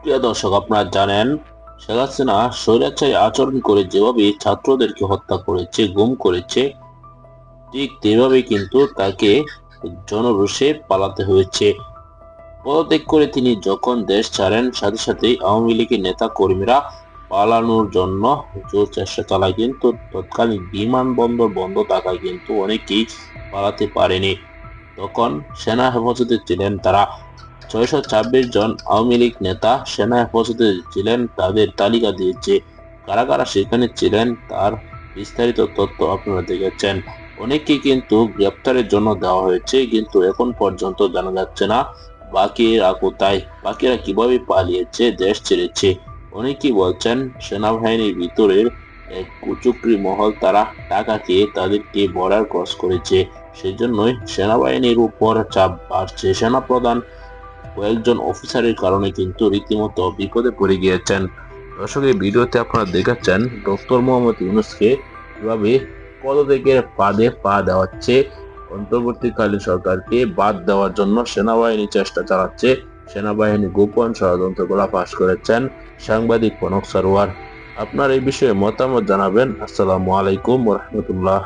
প্রিয় দর্শক, আপনারা জানেন, শেখ হাসিনা স্বৈরাচারী আচরণ করে যেভাবে ছাত্রদেরকে হত্যা করেছে, গুম করেছে, ঠিক তেভাবে কিন্তু তাকে জনরোষে পালাতে হয়েছে। পদত্যাগ করে তিনি যখন দেশ ছাড়েন, সাথে সাথেই আওয়ামী লীগের নেতা কর্মীরা পালানোর জন্য জোর চেষ্টা চালায়, কিন্তু তৎকালীন বিমানবন্দর বন্ধ থাকায় কিন্তু অনেকেই পালাতে পারেনি। তখন সেনা হেফাজতে ছিলেন তারা। ছয়শো ছাব্বিশ জন আওয়ামী লীগ নেতা সেনা হেফাজতে ছিলেন, তাদের তালিকা দিয়েছে কারা কারা সেখানে ছিলেন তার বিস্তারিত তথ্য আপনারা দেখেছেন। অনেকেই কিন্তু গ্রেপ্তারের জন্য দেওয়া হয়েছে, কিন্তু এখন পর্যন্ত জানা যাচ্ছে না বাকিরা কোথায়, বাকিরা কীভাবে পালিয়েছে, দেশ ছেড়েছে। অনেকেই বলছেন সেনাবাহিনীর ভিতরের এক কুচুকরি মহল তারা টাকা খেয়ে তাদেরকে বর্ডার ক্রস করেছে, সেজন্যই সেনাবাহিনীর উপর চাপ বাড়ছে। সেনাপ্রধান কয়েকজন অফিসারের কারণে কিন্তু রীতিমতো বিপদে পড়ে গিয়েছেন। দর্শক, এই ভিডিওতে আপনারা দেখাচ্ছেন ডক্টর মোহাম্মদ ইউনুসকে কীভাবে পদত্যাগের পাদে পা দেওয়াচ্ছে অন্তর্বর্তীকালীন সরকারকে বাদ দেওয়ার জন্য সেনাবাহিনী চেষ্টা চালাচ্ছে। সেনাবাহিনী গোপন ষড়যন্ত্রগুলা ফাঁস করেছেন সাংবাদিক কনক সারোয়ার। আপনার এই বিষয়ে মতামত জানাবেন। আসসালামু আলাইকুম রহমতুল্লাহ।